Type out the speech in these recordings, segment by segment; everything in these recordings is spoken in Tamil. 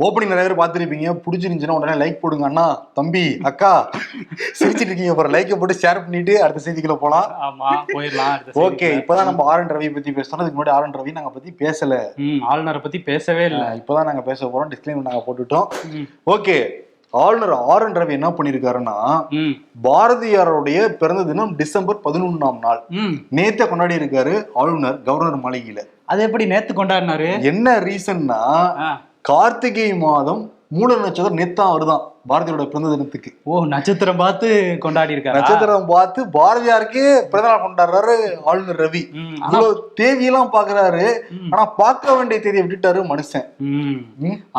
ஓப்பனிங் நிறைய பேர் பார்த்துருப்பீங்க. பிடிச்சிருந்துச்சுன்னா உடனே லைக் போடுங்க அண்ணா. தம்பி அக்கா சிரிச்சிட்டு இருக்கீங்க அப்புறம் லைக்கை போட்டு ஷேர் பண்ணிட்டு அடுத்த செய்திக்குள்ள போலாம். ஆமா போயிடலாம் அடுத்த ஓகே. இப்பதான் நம்ம ஆர் என் ரவி பத்தி பேசுறோம் அதுக்கு முன்னாடி ஆர் என் ரவி நாங்க பத்தி பேசல. ஆளுநரை பத்தி பேசவே இல்ல. இப்பதான் நாங்க பேச போறோம். டிஸ்கிளைமர் நாங்க போட்டுட்டோம். ஓகே ஆளுநர் ஆர் என் ரவி என்ன பண்ணிருக்காருன்னா பாரதியாருடைய பிறந்த தினம் டிசம்பர் பதினொன்றாம் நாள். நேத்த கொண்டாடி இருக்காரு ஆளுநர் கவர்னர் மாளிகையில. அது எப்படி நேத்து கொண்டாடினாரு? என்ன ரீசன்னா. கார்த்திகை மாதம் மூல நட்சத்திரம் நேத்தான் வருதான் பாரதியோட பிறந்த தினத்துக்கு. ஓ நட்சத்திரம் பார்த்து கொண்டாடி இருக்காரு நட்சத்திரம் பார்த்து பாரதியாருக்கே பிறந்தநாள் கொண்டாடுறாரு ஆளுநர் ரவி. இவ்வளவு தேதியெல்லாம் பாக்குறாரு. ஆனா பார்க்க வேண்டிய தேதியை விட்டுட்டாரு மனுஷன்.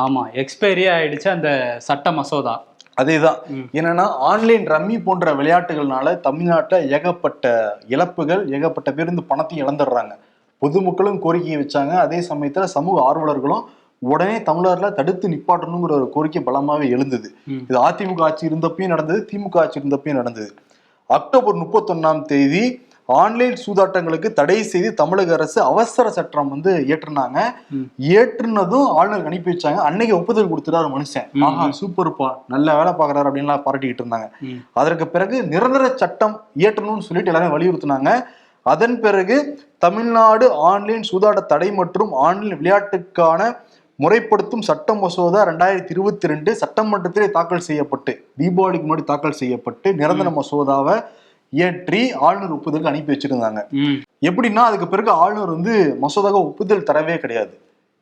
ஆமா எக்ஸ்பைரி ஆயிடுச்சு அந்த சட்ட மசோதா. அதேதான். என்னன்னா ஆன்லைன் ரம்மி போன்ற விளையாட்டுகள்னால தமிழ்நாட்டுல ஏகப்பட்ட இழப்புகள் ஏகப்பட்ட பேர் இந்த பணத்தையும் இழந்துடுறாங்க. பொதுமக்களும் கோரிக்கையை வச்சாங்க. அதே சமயத்துல சமூக ஆர்வலர்களும் உடனே தமிழர்ல தடுத்து நிப்பாட்டணுங்கிற ஒரு கோரிக்கை பலமாவே எழுந்தது. இது அதிமுக ஆட்சி இருந்தப்பயும் நடந்தது திமுக ஆட்சி இருந்தப்பயும் நடந்தது அக்டோபர் முப்பத்தொன்னாம் தேதி ஆன்லைன் சூதாட்டங்களுக்கு தடை செய்து தமிழக அரசு அவசர சட்டம் வந்து ஏற்றுனாங்க. ஏற்றுனதும் ஆளுநருக்கு அனுப்பி வச்சாங்க அன்னைக்கு ஒப்புதல் கொடுத்துட்டாரு மனுஷன். ஆஹா சூப்பர்ப்பா நல்ல வேலை பாக்குறாரு அப்படின்லாம் பாராட்டிக்கிட்டு இருந்தாங்க. அதற்கு பிறகு நிரந்தர சட்டம் இயற்றணும்னு சொல்லிட்டு எல்லாரும் வலியுறுத்தினாங்க அதன் பிறகு தமிழ்நாடு ஆன்லைன் சூதாட்ட தடை மற்றும் ஆன்லைன் விளையாட்டுக்கான முறைப்படுத்தும் சட்ட மசோதா ரெண்டாயிரத்தி இருபத்தி ரெண்டு சட்டமன்றத்திலே தாக்கல் செய்யப்பட்டு தீபாவளிக்கு முன்னாடி தாக்கல் செய்யப்பட்டு நிரந்தர மசோதாவை இயற்றி ஆளுநர் ஒப்புதலுக்கு அனுப்பி வச்சிருந்தாங்க. எப்படின்னா அதுக்கு பிறகு ஆளுநர் வந்து மசோதாவை ஒப்புதல் தரவே கிடையாது.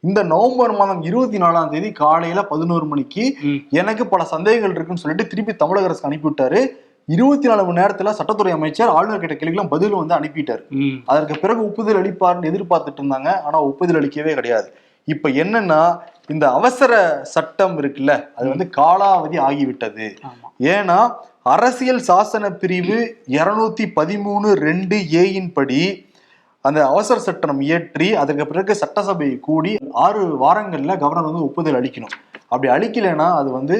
இந்த நவம்பர் மாதம் இருபத்தி நாலாம் தேதி காலையில பதினோரு மணிக்கு. எனக்கு பல சந்தேகங்கள் இருக்குன்னு சொல்லிட்டு திருப்பி தமிழக அரசு அனுப்பிவிட்டாரு இருபத்தி நாலு மணி நேரத்துல சட்டத்துறை அமைச்சர் ஆளுநர் கிட்ட கேள்விகளும் பதிலும் வந்து அனுப்பிட்டாரு. அதற்கு பிறகு ஒப்புதல் அளிப்பார்னு எதிர்பார்த்துட்டு இருந்தாங்க. ஆனா ஒப்புதல் அளிக்கவே கிடையாது. இப்ப என்னன்னா இந்த அவசர சட்டம் இருக்குல்ல அது வந்து காலாவதி ஆகிவிட்டது. ஏன்னா அரசியல் சாசன பிரிவு இருநூத்தி பதிமூணு ரெண்டு ஏயின் படி அந்த அவசர சட்டம் இயற்றி அதுக்கு பிறகு சட்டசபை கூடி ஆறு வாரங்கள்ல கவர்னர் வந்து ஒப்புதல் அளிக்கணும். அப்படி அளிக்கலைன்னா அது வந்து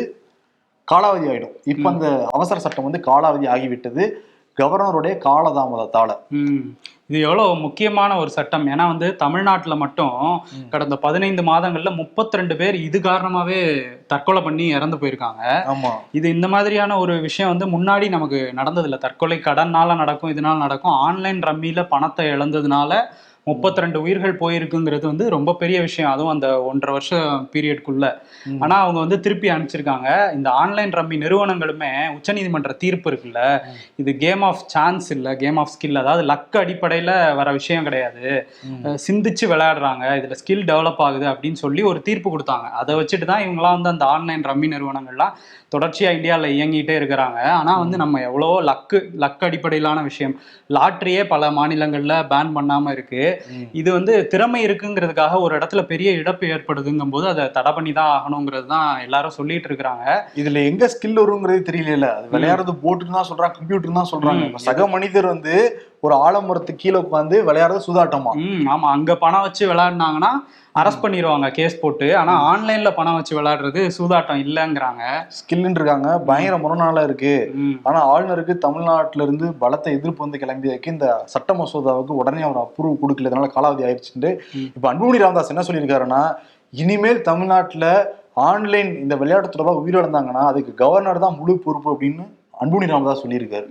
காலாவதி ஆயிடும். இப்ப அந்த அவசர சட்டம் வந்து காலாவதி ஆகிவிட்டது. கவர்னருடைய காலதாமதத்தால. இது எவ்வளவு முக்கியமான ஒரு சட்டம். ஏன்னா வந்து தமிழ்நாட்டுல மட்டும். கடந்த பதினைந்து மாதங்கள்ல 32 பேர் இது காரணமாவே தற்கொலை பண்ணி இறந்து போயிருக்காங்க. ஆமா. இது இந்த மாதிரியான ஒரு விஷயம் வந்து முன்னாடி நமக்கு நடந்ததில்ல. தற்கொலை கடன்னால நடக்கும் இதனால நடக்கும். ஆன்லைன் ரம்மியில பணத்தை இழந்ததுனால 32 உயிர்கள் போயிருக்குங்கிறது வந்து ரொம்ப பெரிய விஷயம். அதுவும் அந்த ஒன்றரை வருஷம் பீரியட்குள்ள. ஆனா அவங்க வந்து திருப்பி அனுப்பிச்சிருக்காங்க. இந்த ஆன்லைன் ரம்மி நிறுவனங்களுமே உச்சநீதிமன்ற தீர்ப்பு இருக்குல்ல. இது கேம் ஆஃப் சான்ஸ் இல்ல கேம் ஆஃப் ஸ்கில் அதாவது லக் அடிப்படையில வர விஷயம் கிடையாது. சிந்திச்சு விளையாடுறாங்க. இதுல ஸ்கில் டெவலப் ஆகுது அப்படின்னு சொல்லி ஒரு தீர்ப்பு கொடுத்தாங்க. அதை வச்சுட்டு தான் இவங்களாம் வந்து அந்த ஆன்லைன் ரம்மி நிறுவனங்கள்லாம் தொடர்ச்சியா இந்தியாவில் இயங்கிட்டே இருக்கிறாங்க. ஆனா வந்து நம்ம எவ்வளவோ லக்கு லக் அடிப்படையிலான விஷயம். லாட்ரியே பல மாநிலங்கள்ல பேன் பண்ணாம இருக்கு. ம். இது வந்து திறமை இருக்குங்கிறதுக்காக ஒரு இடத்துல பெரிய இழப்பு ஏற்படுதுங்கும் போது அதை தடை பண்ணி தான் ஆகணுங்கிறது தான் எல்லாரும் சொல்லிட்டு இருக்கிறாங்க. இதுல எங்க ஸ்கில் வருங்கிறது தெரியல அது விளையாடுறது போட்டுன்னு தான் சொல்றாங்க கம்ப்யூட்டர் தான் சொல்றாங்க. சக மனிதர் வந்து ஒரு ஆலமரத்துக்கு கீழே உட்காந்து விளையாடுறது சூதாட்டமா? ஆமா. அங்க பணம் வச்சு விளையாடினாங்கன்னா அரெஸ்ட் பண்ணிடுவாங்க கேஸ் போட்டு. ஆனா ஆன்லைன்ல பணம் வச்சு விளையாடுறது சூதாட்டம் இல்லைங்கிறாங்க. ஸ்கில்னு இருக்காங்க பயங்கர முரணால இருக்கு. ம். ஆனா ஆளுநருக்கு தமிழ்நாட்டுல இருந்து பலத்த எதிர்ப்பு வந்து கிளம்பியதுக்கு இந்த சட்ட மசோதாவுக்கு உடனே அவர் அப்ரூவ் கொடுக்கல. இதனால காலாவதி ஆயிடுச்சுட்டு. இப்ப அன்புமணி ராமதாஸ் என்ன சொல்லியிருக்காருன்னா இனிமேல் தமிழ்நாட்டுல ஆன்லைன் இந்த விளையாட்டு தொடர்பாக உயிரிழந்தாங்கன்னா அதுக்கு கவர்னர் தான் முழு பொறுப்பு அப்படின்னு அன்புமணி ராமதாஸ் சொல்லியிருக்காரு.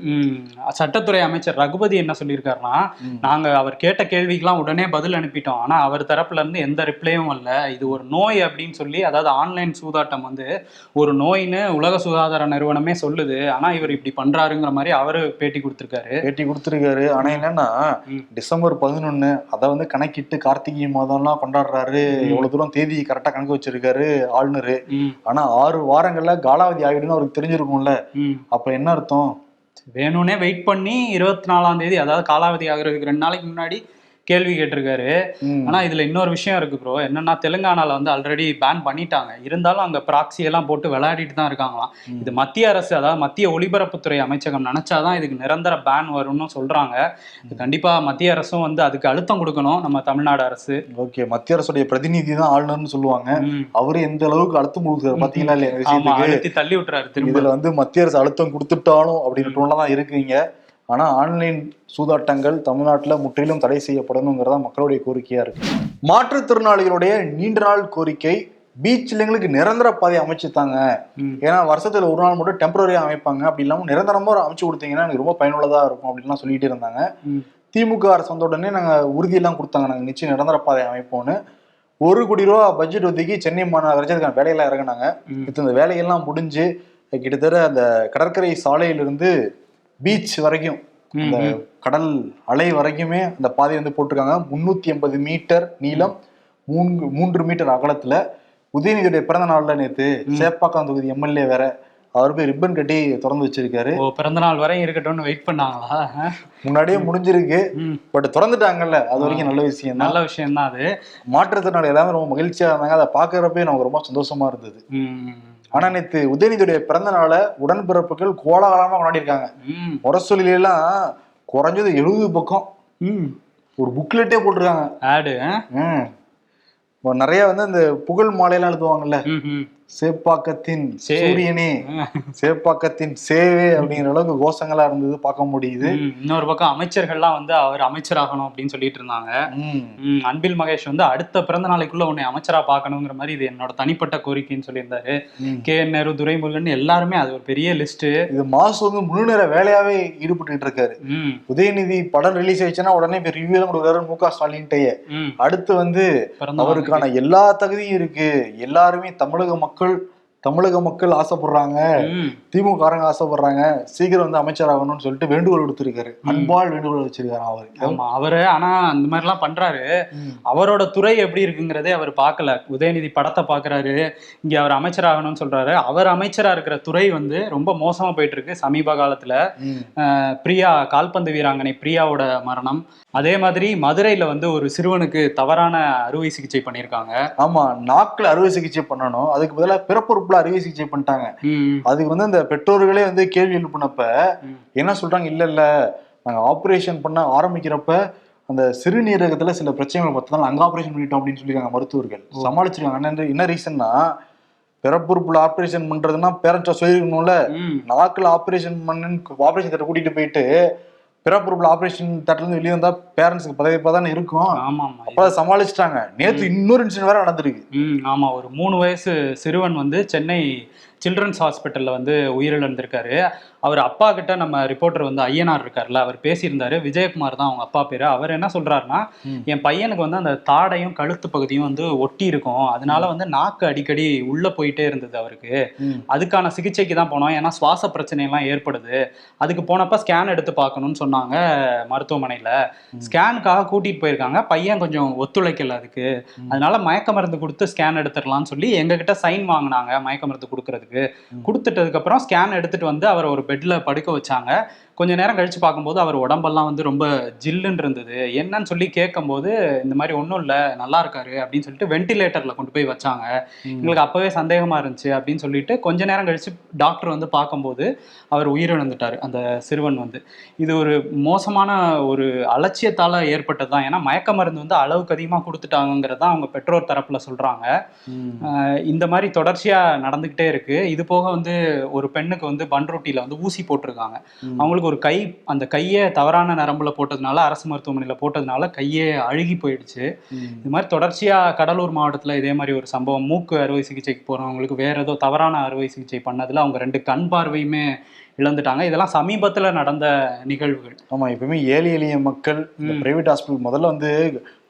சட்டத்துறை அமைச்சர் ரகுபதி என்ன சொல்லியிருக்காருன்னா. நாங்க அவர் கேட்ட கேள்விக்கெல்லாம் உடனே பதில் அனுப்பிட்டோம். ஆனா அவர் தரப்புல இருந்து எந்த ரிப்ளையும் வரல. இது ஒரு நோய் அப்படின்னு சொல்லி அதாவது ஆன்லைன் சூதாட்டம் வந்து ஒரு நோயின்னு உலக சுகாதார நிறுவனமே சொல்லுது. ஆனா இவர் இப்படி பண்றாருங்கிற மாதிரி அவரு பேட்டி கொடுத்திருக்காரு. பேட்டி கொடுத்துருக்காரு. ஆனா என்னன்னா. டிசம்பர் பதினொன்னு அதை வந்து கணக்கிட்டு கார்த்திகை மாதம்லாம் கொண்டாடுறாரு. ம். எவ்வளவு தூரம் தேதி கரெக்டா கணக்கு வச்சிருக்காரு ஆளுநரு. ஆனா ஆறு வாரங்கள்ல காலாவதி ஆகிடுன்னு அவருக்கு தெரிஞ்சிருக்கும்ல. அப்ப என்ன அர்த்தம்? வேணும்னே வெயிட் பண்ணி இருபத்தி நாலாம் தேதி அதாவது காலாவதி ஆகிறதுக்கு ரெண்டு நாளைக்கு முன்னாடி கேள்வி கேட்டிருக்காரு. ஆனா இதுல இன்னொரு விஷயம் இருக்கு ப்ரோ என்னன்னா தெலுங்கானால வந்து ஆல்ரெடி பேன் பண்ணிட்டாங்க. இருந்தாலும் அங்க ப்ராக்சி எல்லாம் போட்டு விளையாடிட்டு தான் இருக்காங்களாம். இது மத்திய அரசு அதாவது மத்திய ஒலிபரப்புத்துறை அமைச்சகம் நினைச்சாதான் இதுக்கு நிரந்தர பேன் வரும்னு சொல்றாங்க. கண்டிப்பா மத்திய அரசும் வந்து அதுக்கு அழுத்தம் கொடுக்கணும். நம்ம தமிழ்நாடு அரசு. ஓகே மத்திய அரசுடைய பிரதிநிதி தான் ஆளுநர்னு சொல்லுவாங்க. அவரு எந்த அளவுக்கு அழுத்தம் கொடுக்குறாரு பாத்தீங்களா இல்லையா? தள்ளி விட்டுறாரு இதுல வந்து மத்திய அரசு அழுத்தம் கொடுத்துட்டாலும் அப்படின்னு தான் இருக்கீங்க. ஆனா ஆன்லைன் சூதாட்டங்கள் தமிழ்நாட்டுல முற்றிலும் தடை செய்யப்படணுங்கிறதா மக்களுடைய கோரிக்கையா இருக்கு. மாற்றுத்திறனாளிகளுடைய நீண்ட நாள் கோரிக்கை பீச்ல எங்களுக்கு நிரந்தர பாதை அமைச்சுத்தாங்க. ஏன்னா வருஷத்துல ஒரு நாள் மட்டும் டெம்பரரியா அமைப்பாங்க. அப்படி இல்லாம நிரந்தரமா ஒரு அமைச்சு கொடுத்தீங்கன்னா எனக்கு ரொம்ப பயனுள்ளதா இருக்கும் அப்படின்லாம் சொல்லிட்டு இருந்தாங்க. திமுக அரசு வந்த உடனே நாங்க உறுதியெல்லாம் கொடுத்தாங்க. நாங்க நிச்சயம் நிரந்தர பாதை அமைப்போம்னு. ஒரு கோடி ரூபா பட்ஜெட் ஒதுக்கி சென்னை மாநகராட்சி அதுக்கான வேலையெல்லாம் இறங்குனாங்க. இந்த வேலையெல்லாம் முடிஞ்சு கிட்டத்தட்ட அந்த கடற்கரை சாலையிலிருந்து பீச் வரைக்கும் அந்த ம். கடல் அலை வரைக்குமே அந்த பாதை வந்து போட்டிருக்காங்க. முன்னூத்தி எண்பது மீட்டர் நீளம் மூன்று மூன்று மீட்டர் அகலத்துல உதயநிதியுடைய பிறந்த நாள்ல நேத்து சேப்பாக்கம் தொகுதி எம்எல்ஏ வேற அவர் போய் ரிப்பன் கட்டி திறந்து வச்சிருக்காரு. பிறந்த நாள் வரையும் இருக்கட்டும்னு வெயிட் பண்ணாங்களா? முன்னாடியே முடிஞ்சிருக்கு. பட் திறந்துட்டாங்கல்ல அது வரைக்கும் நல்ல விஷயம் நல்ல விஷயம் தான் அது. மாற்றுத்திறனாளி எல்லாமே ரொம்ப மகிழ்ச்சியா இருந்தாங்க. அதை பாக்குறப்பே நமக்கு ரொம்ப சந்தோஷமா இருந்தது. ஆனா நேத்து உதயநிதியுடைய பிறந்த நாளை உடன்பிறப்புகள் கோலாகலமா கொண்டாடி இருக்காங்க ம். முரசொலியில எல்லாம் குறைஞ்சது எழுபது பக்கம் ம். ஒரு புக்லெட்டே போட்டிருக்காங்க ஆடு நிறைய வந்து அந்த புகழ் மாலையெல்லாம் எழுதுவாங்கல்ல. சேப்பாக்கத்தின். சூரியனே சேப்பாக்கத்தின் சேவே அப்படிங்கிற அளவுக்கு கோஷங்களா இருந்தது பார்க்க முடியுது. இன்னொரு பக்கம் அமைச்சர்கள்லாம் வந்து அவர் அமைச்சராகணும் அப்படின்னு சொல்லிட்டு இருந்தாங்க. அன்பில் மகேஷ் வந்து அடுத்த பிறந்த நாளைக்குள்ள உன்னை அமைச்சரா பார்க்கணுங்கிற மாதிரி இது என்னோட தனிப்பட்ட கோரிக்கைன்னு சொல்லியிருந்தாரு. கே. என் நேரு துரைமுருகன் எல்லாருமே அது ஒரு பெரிய லிஸ்ட் இது மாசு வந்து முழு நேர வேலையாவே ஈடுபட்டு இருக்காரு. உதயநிதி படம் ரிலீஸ் ஆயிடுச்சுன்னா உடனே இப்ப ரிவ்யூ எல்லாம் கொடுக்குறாரு மு க ஸ்டாலின்ட்டே அடுத்து வந்து அவருக்கான எல்லா தகுதியும் இருக்கு. எல்லாருமே தமிழக மக்கள் மக்கள் தமிழக மக்கள் ஆசைப்படுறாங்க. ம். திமுக காரங்க ஆசைப்படுறாங்க. சீக்கிரம் வந்து அமைச்சராகணும்னு சொல்லிட்டு வேண்டுகோள் கொடுத்திருக்காரு அன்பால் வேண்டுகோள் வச்சிருக்காரு அவருக்கு ஆமா அவரு ஆனா அந்த மாதிரி எல்லாம் பண்றாரு அவரோட துறை எப்படி இருக்குங்கிறதே அவர் பார்க்கல. உதயநிதி படத்தை பார்க்கறாரு. இங்க அவர் அமைச்சராகணும்னு சொல்றாரு. அவர் அமைச்சரா இருக்கிற துறை வந்து ரொம்ப மோசமா போயிட்டு இருக்கு சமீப காலத்துல. பிரியா கால்பந்து வீராங்கனை பிரியாவோட மரணம். அதே மாதிரி மதுரையில வந்து ஒரு சிறுவனுக்கு தவறான அறுவை சிகிச்சை பண்ணியிருக்காங்க. ஆமா நாக்குல அறுவை சிகிச்சை பண்ணணும். அதுக்கு பதிலா பிறப்புறுப்புல அறுவை சிகிச்சை பண்ணிட்டாங்க அதுக்கு வந்து அந்த பெற்றோர்களே வந்து கேள்வி எழுப்பினப்ப. என்ன சொல்றாங்க? இல்ல இல்ல. நாங்க ஆபரேஷன் பண்ண ஆரம்பிக்கிறப்ப அந்த சிறுநீரகத்துல சில பிரச்சனைகள் பார்த்ததால அங்க ஆபரேஷன் பண்ணிட்டோம் அப்படின்னு சொல்லியிருக்காங்க மருத்துவர்கள். சமாளிச்சிருக்காங்க. என்ன ரீசன்னா பிறப்புறுப்புல ஆபரேஷன் பண்றதுன்னா பேரண்ட்ஸா சொல்லிருக்கணும்ல. நாக்குல ஆபரேஷன் பண்ணுன்னு ஆபரேஷன் தேட்டர் கூட்டிட்டு போயிட்டு பிறப்புறுப்புல ஆபரேஷன் தேட்டர்ல இருந்து வெளியே வந்தா பேரண்ட்ஸ்க்கு பதவிப்பா தானே இருக்கும். ஆமா ஆமா அப்ப அதை சமாளிச்சிட்டாங்க. நேத்து இன்னொரு இன்சிடென்ட் வேற நடந்திருக்கு. ம் ஆமா ஒரு மூணு வயசு சிறுவன் வந்து சென்னை சில்ட்ரன்ஸ் ஹாஸ்பிட்டல்ல வந்து உயிரிழந்திருக்காரு. அவர் அப்பா கிட்ட நம்ம ரிப்போர்ட்டர் வந்து ஐயனார் இருக்கார்ல அவர் பேசியிருந்தாரு. விஜயகுமார் தான் அவங்க அப்பா பேரு. அவர் என்ன சொல்றாருன்னா. என் பையனுக்கு வந்து அந்த தாடையும் கழுத்து பகுதியும் வந்து ஒட்டி இருக்கும். அதனால வந்து நாக்கு அடிக்கடி உள்ள போயிட்டே இருந்தது அவருக்கு. அதுக்கான சிகிச்சைக்கு தான் போனோம். ஏன்னா சுவாச பிரச்சனை எல்லாம் ஏற்படுது. அதுக்கு போனப்ப ஸ்கேன் எடுத்து பார்க்கணும்னு சொன்னாங்க மருத்துவமனையில. ஸ்கேனுக்காக கூட்டிட்டு போயிருக்காங்க. பையன் கொஞ்சம் ஒத்துழைக்கல அதுக்கு. அதனால மயக்க மருந்து கொடுத்து ஸ்கேன் எடுத்துடலாம்னு சொல்லி எங்ககிட்ட சைன் வாங்கினாங்க. மயக்க மருந்து கொடுக்கறதுக்கு. கொடுத்துட்டதுக்கு அப்புறம் ஸ்கேன் எடுத்துட்டு வந்து அவர் ஒரு பெட்ல படுக்க வச்சாங்க. கொஞ்ச நேரம் கழிச்சு பார்க்கும்போது அவர் உடம்பெல்லாம் வந்து ரொம்ப ஜில்லுன்னு இருந்தது என்னன்னு சொல்லி கேட்கும்போது இந்த மாதிரி ஒன்றும் இல்லை நல்லா இருக்காரு அப்படின்னு சொல்லிட்டு வென்டிலேட்டர்ல கொண்டு போய் வச்சாங்க. எங்களுக்கு அப்பவே சந்தேகமா இருந்துச்சு அப்படின்னு சொல்லிட்டு கொஞ்ச நேரம் கழிச்சு டாக்டர் வந்து பார்க்கும்போது அவர் உயிரிழந்துட்டாரு அந்த சிறுவன் வந்து. இது ஒரு மோசமான ஒரு அலட்சியத்தால ஏற்பட்டது தான். ஏன்னா மயக்க மருந்து வந்து அளவுக்கு அதிகமா கொடுத்துட்டாங்கிறது தான் அவங்க பெற்றோர் தரப்புல. ஆஹ் இந்த மாதிரி தொடர்ச்சியா நடந்துகிட்டே இருக்கு. இது போக வந்து ஒரு பெண்ணுக்கு வந்து பன்ருட்டியில வந்து ஊசி போட்டிருக்காங்க. ம். அவங்களுக்கு ஒரு கை அந்த கையை தவறான நரம்புல போட்டதுனால அரசு மருத்துவமனையில போட்டதுனால கையே அழுகி போயிடுச்சு. இது மாதிரி தொடர்ச்சியா கடலூர் மாவட்டத்துல இதே மாதிரி ஒரு சம்பவம். மூக்கு அறுவை சிகிச்சைக்கு போறவங்களுக்கு வேற ஏதோ தவறான அறுவை சிகிச்சை பண்ணதுல அவங்க ரெண்டு கண் பார்வையுமே இழந்துட்டாங்க. இதெல்லாம் சமீபத்துல நடந்த நிகழ்வுகள். ஆமா எப்பவுமே ஏழை எளிய மக்கள் பிரைவேட் ஹாஸ்பிட்டல் முதல்ல வந்து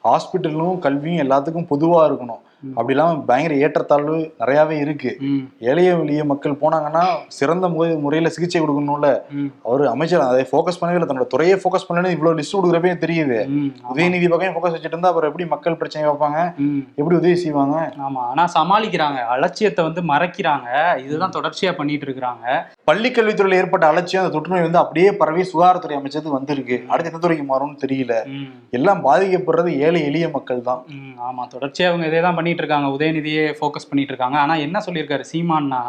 ஹாஸ்பிட்டலும் கல்வியும் எல்லாத்துக்கும் பொதுவா இருக்கணும். அப்படி இல்லாம பயங்கர ஏற்றத்தாழ்வு நிறையவே இருக்கு. எளிய எளிய மக்கள் போனாங்கன்னா சிறந்த முறை- முறையில சிகிச்சை கொடுக்கணும்ல. அவர் அமைச்சர் அதை ஃபோக்கஸ் பண்ணவே இல்லை. தன்னோட துறையை ஃபோக்கஸ் பண்ணலன்னு இவ்வளவு லிஸ்ட் கொடுக்குறப்பே தெரியுது. உதயநிதி பக்கம் ஃபோக்கஸ் வச்சுட்டு இருந்தா அப்புறம் எப்படி மக்கள் பிரச்சனை வைப்பாங்க. எப்படி உதவி செய்வாங்க? ஆமா. ஆனா சமாளிக்கிறாங்க. அலட்சியத்தை வந்து மறைக்கிறாங்க. இதுதான் தொடர்ச்சியா பண்ணிட்டு இருக்கிறாங்க. பள்ளி கல்வித்துறையில ஏற்பட்ட அலட்சியம் அந்த தொற்று நோய் வந்து அப்படியே பரவி சுகாதாரத்துறை அமைச்சது வந்திருக்கு. அடுத்து எந்த துறைக்கு மாறும்னு தெரியல. எல்லாம் பாதிக்கப்படுறது ஏழை எளிய மக்கள் தான் ஆமா. தொடர்ச்சியா அவங்க இதே தான் பண்ணிட்டு இருக்காங்க உதயநிதியே ஃபோக்கஸ் பண்ணிட்டு இருக்காங்க ஆனா என்ன சொல்லியிருக்காரு சீமான்னா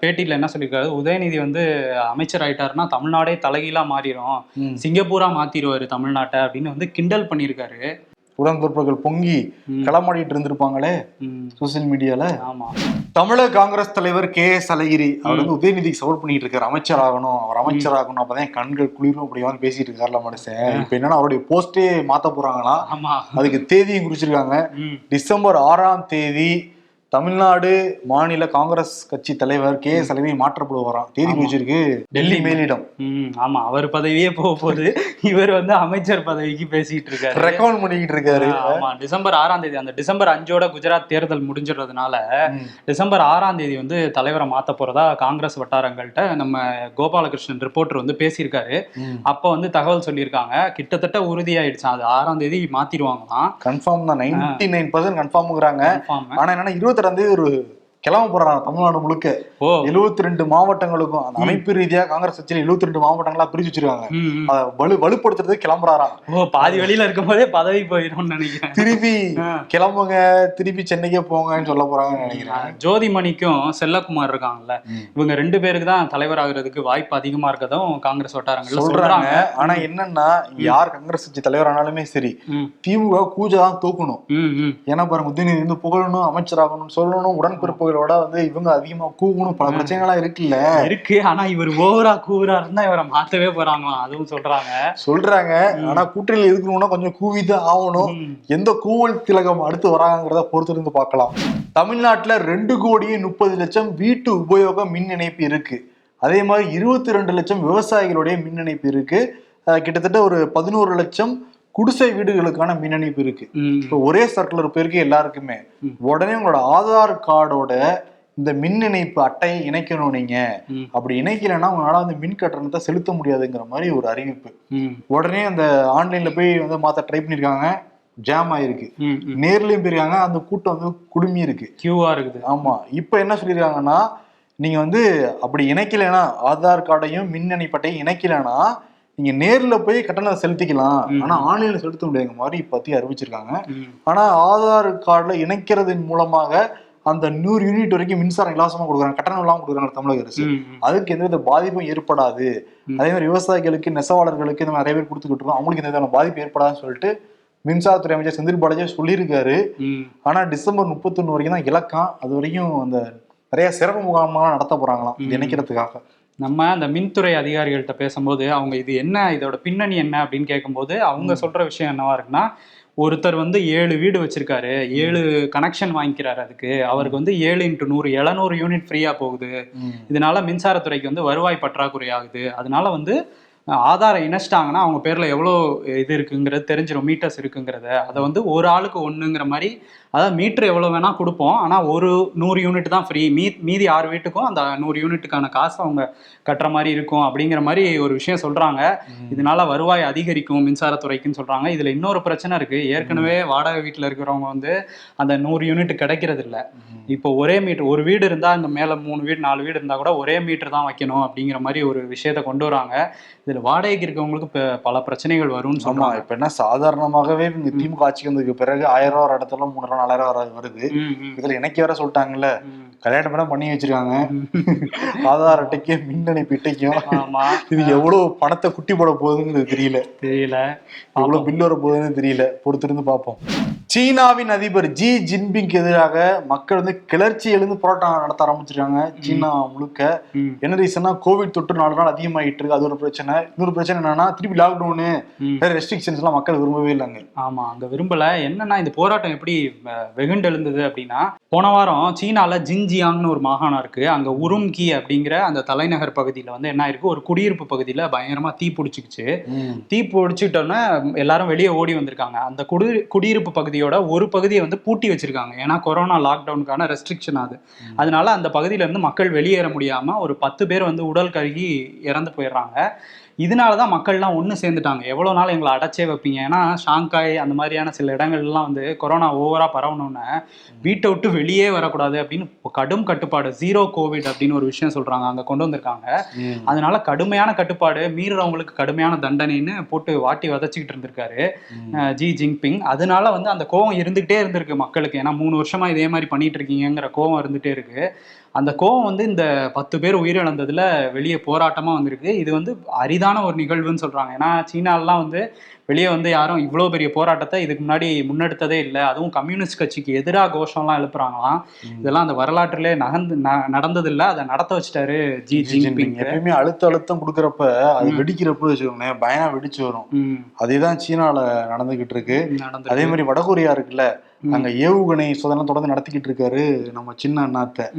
பேட்டியில என்ன சொல்லியிருக்காரு? உதயநிதி வந்து அமைச்சர் ஆயிட்டாருன்னா தமிழ்நாடே தலைகீழா மாறிடும். சிங்கப்பூரா மாத்திருவாரு தமிழ்நாட்டை அப்படின்னு வந்து கிண்டல் பண்ணியிருக்காரு. உடன்பிறப்புகள் பொங்கி. களமாடிட்டு இருந்திருப்பாங்களே? சோசியல் மீடியால ஆமா. தமிழக காங்கிரஸ் தலைவர் கே எஸ் அழகிரி அவர் வந்து உதயநிதிக்கு சப்போர்ட் பண்ணிட்டு இருக்காரு. அமைச்சர் ஆகணும் அவர் அமைச்சர் ஆகணும் அப்பதான் கண்கள் குளிரும் அப்படி வந்து பேசிட்டு இருக்காருல மனுஷன். இப்ப என்னன்னா அவருடைய போஸ்டே மாத்த போறாங்களா அதுக்கு தேதியும் குறிச்சிருக்காங்க. டிசம்பர் ஆறாம் தேதி தமிழ்நாடு மாநில காங்கிரஸ் கட்சி தலைவர் கே எஸ் அழகிரி மாற்றப்படுவாராம். தேதி குறிச்சிருக்கு டெல்லி மேலிடம். ஆமா. அவர் பதவியே போக போகுது. இவர் வந்து அமைச்சர் பதவிக்கு பேசிட்டு இருக்காரு. ரெக்கமெண்ட் பண்ணிக்கிட்டு இருக்காரு. ஆமா. டிசம்பர் ஆறாம் தேதி அந்த டிசம்பர் அஞ்சோட குஜராத் தேர்தல் முடிஞ்சிடுறதுனால. டிசம்பர் ஆறாம் தேதி வந்து தலைவரை மாத்த போறதா காங்கிரஸ் வட்டாரங்கள்ட்ட நம்ம கோபாலகிருஷ்ணன் ரிப்போர்ட்டர் வந்து பேசியிருக்காரு. அப்ப வந்து தகவல் சொல்லியிருக்காங்க. கிட்டத்தட்ட உறுதியாயிடுச்சான் அது ஆறாம் தேதி மாத்திருவாங்களாம் கன்ஃபார்ம் தான். நைன்டி நைன் பர்சன்ட் கன்ஃபார்ம்ங்கிறாங்க. ஆனா என்னன்னா இருபத்தி தேதி ஒரு கிளம்ப போறாங்க தமிழ்நாடு முழுக்க. எழுபத்தி ரெண்டு மாவட்டங்களுக்கும் அந்த அமைப்பு ரீதியா காங்கிரஸ் கட்சியில எழுபத்தி ரெண்டு மாவட்டங்களா பிரிச்சு வச்சிருக்காங்க. அதை வலு வலுப்படுத்துறதுக்கு கிளம்புறாராம். ஓ பாதி வெளியில இருக்கும் போதே பதவி போயிடும்னு நினைக்கிறேன். திருப்பி. கிளம்புங்க திருப்பி சென்னைக்கே போங்கன்னு சொல்ல போறாங்கன்னு நினைக்கிறேன். ஜோதிமணிக்கும் செல்லக்குமார் இருக்காங்கல்ல. இவங்க ரெண்டு பேருக்கு தான் தலைவர் ஆகுறதுக்கு வாய்ப்பு அதிகமா இருக்கதும் காங்கிரஸ் வட்டாரங்கள்ல சொல்றாங்க. ஆனா என்னன்னா யார் காங்கிரஸ் கட்சி தலைவர் ஆனாலுமே சரி திமுக கூஜை தான் தூக்கணும். ஏன்னா பாருங்க உதயநிதி வந்து புகழணும் அமைச்சராகணும் சொல்லணும் உடன்பிறப்புகளோட வந்து இவங்க அதிகமா கூவணும். பல பிரச்சனைகளா இருக்குல்ல. இருக்கு. ஆனா இவர் ஓவரா கூவரா இருந்தா இவரை மாத்தவே போறாங்களாம். அதுவும் சொல்றாங்க. சொல்றாங்க. ஆனா கூட்டணியில் இருக்கணும்னா கொஞ்சம் கூவிதான் ஆகணும். எந்த கூவல் திலகம் அடுத்து வராங்கிறத பொறுத்திருந்து பார்க்கலாம். தமிழ்நாட்டுல ரெண்டு கோடியே முப்பது லட்சம் வீட்டு உபயோக மின் இணைப்பு இருக்கு. அதே மாதிரி இருபத்தி ரெண்டு லட்சம் விவசாயிகளுடைய மின் இணைப்பு இருக்கு. கிட்டத்தட்ட ஒரு பதினோரு லட்சம் குடிசை வீடுகளுக்கான மின் இணைப்பு இருக்கு இப்போ ஒரே சர்க்குலர் பேருக்கு எல்லாருக்குமே. உடனே உங்களோட ஆதார் கார்டோட இந்த மின் இணைப்பு அட்டையை இணைக்கணும் நீங்க. அப்படி இணைக்கலைன்னா உங்களால வந்து மின் கட்டணத்தை செலுத்த முடியாதுங்கிற மாதிரி ஒரு அறிவிப்பு. உடனே அந்த ஆன்லைன்ல போய் வந்து மாத்த ட்ரை பண்ணிருக்காங்க. ஜாம் ஆயிருக்கு. நேர்லயும் போயிருக்காங்க. அந்த கூட்டம் வந்து குடுமி இருக்கு. கியூவா இருக்குது. ஆமா. இப்ப என்ன சொல்லியிருக்காங்கன்னா நீங்க வந்து அப்படி இணைக்கலைன்னா ஆதார் கார்டையும் மின் இணைப்பட்டையும் இணைக்கலைன்னா நீங்க நேர்ல போய் கட்டணம் செலுத்திக்கலாம். ஆனா ஆன்லைன்ல செலுத்த முடியாத மாதிரி பத்தி அறிவிச்சிருக்காங்க. ஆனா ஆதார் கார்டுல இணைக்கிறதன் மூலமாக அந்த நூறு யூனிட் வரைக்கும் மின்சாரம் இலவசமா கொடுக்குறாங்க. கட்டணம் இல்லாம கொடுக்குறாங்க தமிழக அரசு. அதுக்கு எந்தவித பாதிப்பும் ஏற்படாது. அதே மாதிரி விவசாயிகளுக்கு நெசவாளர்களுக்கு இந்த நிறைய பேர் கொடுத்துக்கிட்டு இருக்கோம். அவங்களுக்கு எந்த விதமான பாதிப்பு ஏற்படாதுன்னு சொல்லிட்டு மின்சாரத்துறை அமைச்சர் செந்தில் பாலாஜி சொல்லியிருக்காரு. ஆனா டிசம்பர் முப்பத்தொன்னு வரைக்கும் தான் இலக்கம் அது வரைக்கும் அந்த நிறைய சிறப்பு முகாம்லாம் நடத்த போறாங்களாம். இணைக்கிறதுக்காக. நம்ம அந்த மின்துறை அதிகாரிகள்கிட்ட பேசும்போது அவங்க இது என்ன? இதோட பின்னணி என்ன? அப்படின்னு கேட்கும்போது அவங்க சொல்ற விஷயம் என்னவா இருக்குன்னா ஒருத்தர் வந்து ஏழு வீடு வச்சிருக்காரு. ஏழு கனெக்ஷன் வாங்கிக்கிறாரு அதுக்கு. அவருக்கு வந்து ஏழு இன்ட்டு நூறு எழுநூறு யூனிட் ஃப்ரீயா போகுது. இதனால மின்சாரத்துறைக்கு வந்து வருவாய் பற்றாக்குறை ஆகுது. அதனால வந்து ஆதாரம் இணைச்சிட்டாங்கன்னா அவங்க பேர்ல எவ்வளோ இது இருக்குங்கிறது தெரிஞ்சிடும் மீட்டர்ஸ் இருக்குங்கிறத. அதை வந்து ஒரு ஆளுக்கு ஒண்ணுங்கிற மாதிரி அதாவது மீட்டர் எவ்வளோ வேணா கொடுப்போம். ஆனால் ஒரு நூறு யூனிட் தான் ஃப்ரீ மீ மீதி ஆறு வீட்டுக்கும் அந்த நூறு யூனிட்டுக்கான காசு அவங்க கட்டுற மாதிரி இருக்கும் அப்படிங்கிற மாதிரி ஒரு விஷயம் சொல்றாங்க. இதனால வருவாய் அதிகரிக்கும் மின்சாரத்துறைக்குன்னு சொல்றாங்க. இதுல இன்னொரு பிரச்சனை இருக்கு. ஏற்கனவே வாடகை வீட்டில் இருக்கிறவங்க வந்து அந்த நூறு யூனிட் கிடைக்கிறது இல்ல. இப்போ ஒரே மீட்டர் ஒரு வீடு இருந்தா இந்த மேல மூணு வீடு நாலு வீடு இருந்தா கூட ஒரே மீட்டர் தான் வைக்கணும் அப்படிங்கிற மாதிரி ஒரு விஷயத்த கொண்டு வராங்க. இதுல வாடகைக்கு இருக்கவங்களுக்கு ப- பல பிரச்சனைகள் வரும்னு சொல்றாங்க. இப்ப என்ன சாதாரணமாகவே திமுக ஆட்சிக்கு வந்ததுக்கு பிறகு ஆயிரம் ரூபா இடத்துல மூணாயிரம் நாலாயிரம் வர- வருது. இதுல இணைக்க வர சொல்லிட்டாங்கல்ல. கல்யாணம் எல்லாம் பண்ணி வச்சிருக்காங்க. ஆதார் அட்டைக்கும் மின் இணைப்பு இட்டைக்கும் ஆமா. இது எவ்வளவு பணத்தை குட்டி போட போகுதுங்கிறது தெரியல. தெரியல. எவ்வளவு பில் வர போகுதுன்னு தெரியல. பொறுத்திருந்து பார்ப்போம். சீனாவின் அதிபர் ஜி ஜின்பிங்க்கு எதிராக மக்கள் வந்து கிளர்ச்சி எழுந்து போராட்டம் நடத்த ஆரம்பிச்சிருக்காங்க. சீனா முழுக்க. என்ன ரீசன்னா கோவிட் தொற்று நாலு நாள் அதிகமாயிட்டு இருக்கு. அது ஒரு பிரச்சனை. இன்னொரு பிரச்சனை என்னன்னா திருப்பி லாக்டவுனு ரெஸ்ட்ரிக்ஷன்ஸ் எல்லாம் மக்கள் விரும்பவே இல்லைங்க. ஆமா அங்க விரும்பல. என்னன்னா இந்த போராட்டம் எப்படி வெகுண்டு எழுந்தது அப்படின்னா போன வாரம் சீனால ஜின்ஜியாங்னு ஒரு மாகாணம் இருக்கு. அங்க உரும்கி அப்படிங்கிற அந்த தலைநகர் பகுதியில வந்து என்ன இருக்கு ஒரு குடியிருப்பு பகுதியில பயங்கரமா தீ பிடிச்சிக்கிச்சு. தீ பிடிச்சிட்டோன்னே எல்லாரும் வெளியே ஓடி வந்திருக்காங்க. அந்த குடி குடியிருப்பு பகுதியோட ஒரு பகுதியை வந்து பூட்டி வச்சிருக்காங்க. ஏன்னா கொரோனா லாக்டவுனுக்கான ரெஸ்ட்ரிக்ஷன் அது. அதனால அந்த பகுதியில இருந்து மக்கள் வெளியேற முடியாம ஒரு பத்து பேர் வந்து உடல் கருகி இறந்து போயிடுறாங்க. இதனால தான் மக்கள்லாம் ஒன்று சேர்ந்துட்டாங்க. எவ்வளோ நாள் எங்களை அடைச்சே வைப்பீங்க? ஏன்னா ஷாங்காய் அந்த மாதிரியான சில இடங்கள்லாம் வந்து கொரோனா ஓவராக பரவணுன்னு வீட்டை விட்டு வெளியே வரக்கூடாது அப்படின்னு கடும் கட்டுப்பாடு. ஜீரோ கோவிட் அப்படின்னு ஒரு விஷயம் சொல்றாங்க. அங்கே கொண்டு வந்திருக்காங்க. அதனால கடுமையான கட்டுப்பாடு மீறுறவங்களுக்கு கடுமையான தண்டனைன்னு போட்டு வாட்டி வதச்சிக்கிட்டு இருந்திருக்காரு. ஜி ஜின்பிங் அதனால வந்து அந்த கோவம் இருந்துகிட்டே இருந்திருக்கு மக்களுக்கு. ஏன்னா மூணு வருஷமா இதே மாதிரி பண்ணிட்டு இருக்கீங்கங்கிற கோவம் இருந்துட்டே இருக்கு. அந்த கோவம் வந்து இந்த பத்து பேர் உயிரிழந்ததுல வெளியே போராட்டமா வந்திருக்கு. இது வந்து அரிதான ஒரு நிகழ்வுன்னு சொல்றாங்க. ஏன்னா சீனாலாம் வந்து வெளியே வந்து யாரும் இவ்வளோ பெரிய போராட்டத்தை இதுக்கு முன்னாடி முன்னெடுத்ததே இல்லை. அதுவும் கம்யூனிஸ்ட் கட்சிக்கு எதிராக கோஷம்லாம் எழுப்புறாங்களாம். இதெல்லாம் அந்த வரலாற்றிலே நகர்ந்து நடந்ததில்ல. அதை நடத்த வச்சிட்டாரு ஜி ஜின்பிங். எப்பயுமே அழுத்த அழுத்தம் கொடுக்கறப்ப அது வெடிக்கிறப்ப வச்சுக்கோங்களேன் பயனா வெடிச்சு வரும். ம், அதேதான் சீனால நடந்துகிட்டு இருக்கு. அதே மாதிரி வடகொரியா இருக்குல்ல அங்க ஏவுகணை சோதனை தொடர்ந்து நடத்திக்கிட்டு இருக்காரு நம்ம சின்ன அண்ணாத்த.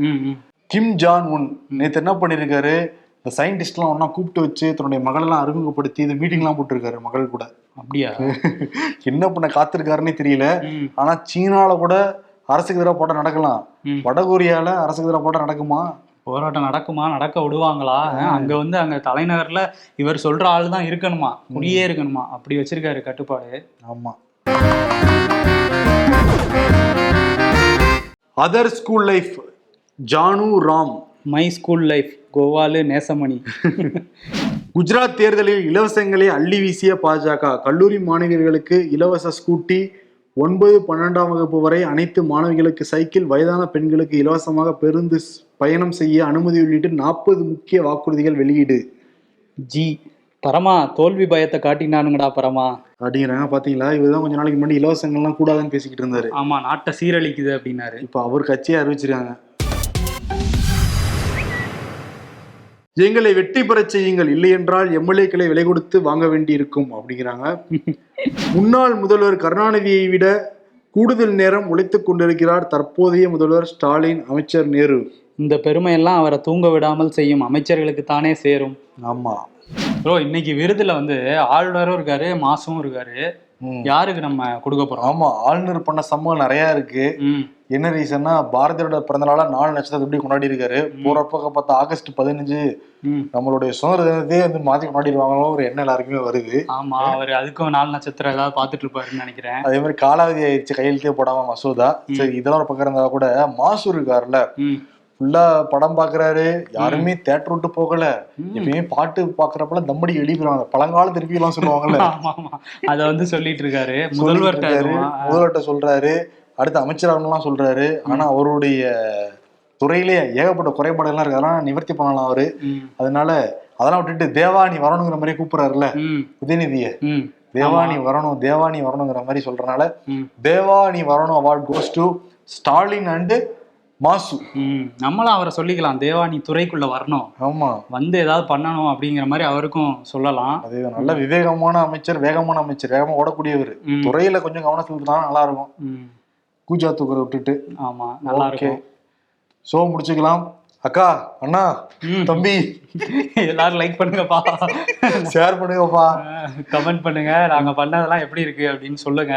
கிம் ஜான் உன் நேத்து என்ன பண்ணிருக்காரு? இந்த சயின்டிஸ்ட்லாம் ஒண்ணா கூப்பிட்டு வச்சு தன்னுடைய மகளெல்லாம் அறிமுகப்படுத்தி இந்த மீட்டிங்லாம் போட்டிருக்காரு மகள் கூட. அப்படியா? என்ன பண்ண காத்திருக்காருன்னே தெரியல. ஆனா சீனால கூட அரசுக்கு எதிராக போட்டா நடக்கலாம். வடகொரியால அரசுக்கு எதிராக போட்டா நடக்குமா? போராட்டம் நடக்குமா? நடக்க விடுவாங்களா? அங்க வந்து அங்க தலைநகர்ல இவர் சொல்ற ஆள் தான் இருக்கணுமா? குடியே இருக்கணுமா? அப்படி வச்சிருக்காரு கட்டுப்பாடு. ஆமா. Other school life Jaanu Ram my school life கோவாலு நேசமணி குஜராத் தேர்தலில் இலவசங்களை அள்ளி வீசிய பாஜக. கல்லூரி மாணவியர்களுக்கு இலவச ஸ்கூட்டி ஒன்பது பன்னெண்டாம் வகுப்பு வரை அனைத்து மாணவிகளுக்கு சைக்கிள் வயதான பெண்களுக்கு இலவசமாக பேருந்து பயணம் செய்ய அனுமதி உள்ளிட்டு நாற்பது முக்கிய வாக்குறுதிகள் வெளியீடு. ஜி பரமா தோல்வி பயத்தை காட்டினானுங்கடா பரமா. அப்படிங்கிறாங்க பாத்தீங்களா? இவர்தான் கொஞ்ச நாளைக்கு முன்னாடி இலவசங்கள்லாம் கூடாதுன்னு பேசிக்கிட்டு இருந்தாரு. ஆமா நாட்டை சீரழிக்குது அப்படின்னாரு. இப்ப அவர் கட்சியை அறிவிச்சிருக்காங்க. எங்களை வெற்றி பெறச் செய்யுங்கள். இல்லை என்றால் எம்எல்ஏக்களை விலை கொடுத்து வாங்க வேண்டியிருக்கும் அப்படிங்கிறாங்க. முன்னாள் முதல்வர் கருணாநிதியை விட கூடுதல் நேரம் உழைத்துக் கொண்டிருக்கிறார் தற்போதைய முதல்வர் ஸ்டாலின் அமைச்சர் நேரு. இந்த பெருமையெல்லாம் அவரை தூங்க விடாமல் செய்யும். அமைச்சர்களுக்கு தானே சேரும். ஆமா. ப்ரோ இன்னைக்கு விருதுல வந்து ஆளுநரும் இருக்காரு மாசும் இருக்காரு. யாருக்கு நம்ம கொடுக்க போறோம்? ஆமா ஆளுநர் பண்ண சம்பவம் நிறைய இருக்கு. என்ன ரீசன்னா பாரதியோட பிறந்த நாளா நாலு நட்சத்திரத்தை எப்படி கொண்டாடி இருக்காரு? போற பக்கம் பார்த்தா ஆகஸ்ட் பதினஞ்சு நம்மளுடைய சுதந்திர தினத்தையே வந்து மாத்தி கொண்டாடிடுவாங்களோ ஒரு எண்ணம் எல்லாருக்குமே வருது. ஆமா அவர் அதுக்கும் நாலு நட்சத்திரம் ஏதாவது பார்த்துட்டு இருப்பாருன்னு நினைக்கிறேன். அதே மாதிரி காலாவதி ஆயிடுச்சு கையெழுத்தே போடாம மசோதா. சரி இதெல்லாம் ஒரு பக்கம் இருந்தா கூட மாசூர் இருக்காருல்ல. ஃபுல்லா படம் பாக்குறாரு. யாருமே தேட்டர் விட்டு போகல. ம். எப்பயுமே பாட்டு பாக்குறப்பெல்லாம் தம்மடி எழுப்பிடுவாங்க. பழங்கால திருப்பி எல்லாம் சொல்லுவாங்கல்ல அத வந்து சொல்லிட்டு இருக்காரு முதல்வர்கிட்ட? முதல்வர்கிட்ட சொல்றாரு. அடுத்து அமைச்சரவங்கலாம் சொல்றாரு. ஆனா அவருடைய துறையிலே ஏகப்பட்ட குறைபாடுகள்லாம் இருக்கு. அதெல்லாம் நிவர்த்தி பண்ணலாம் அவரு. அதனால அதெல்லாம் விட்டுட்டு தேவா நீ வரணுங்கிற மாதிரி கூப்பிடுறாருல்ல. உதயநிதிய. ம். தேவா நீ வரணும் தேவா நீ வரணுங்கிற மாதிரி சொல்றனால ம். தேவா நீ வரணும் award goes to Stalin and Maasu. நம்மளும் அவரை சொல்லிக்கலாம். தேவா நீ துறைக்குள்ள வரணும். ஆமா. வந்து ஏதாவது பண்ணணும் அப்படிங்கிற மாதிரி அவருக்கும் சொல்லலாம். அது நல்ல விவேகமான அமைச்சர் வேகமான அமைச்சர் வேகமா ஓடக்கூடியவர். துறையில கொஞ்சம் கவனம் செலுத்தினா நல்லா இருக்கும். கூஜா தூக்கரை விட்டுட்டு. ஆமா நல்லா இருக்கும். ஷோ முடிச்சுக்கலாம். அக்கா அண்ணா. தம்பி. எல்லாரும் லைக் பண்ணுங்கப்பா. ஷேர் பண்ணுங்கப்பா. கமெண்ட் பண்ணுங்க. நாங்க பண்ணதெல்லாம் எப்படி இருக்கு அப்படின்னு சொல்லுங்க.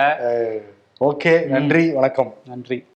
ஓகே. நன்றி. வணக்கம். நன்றி.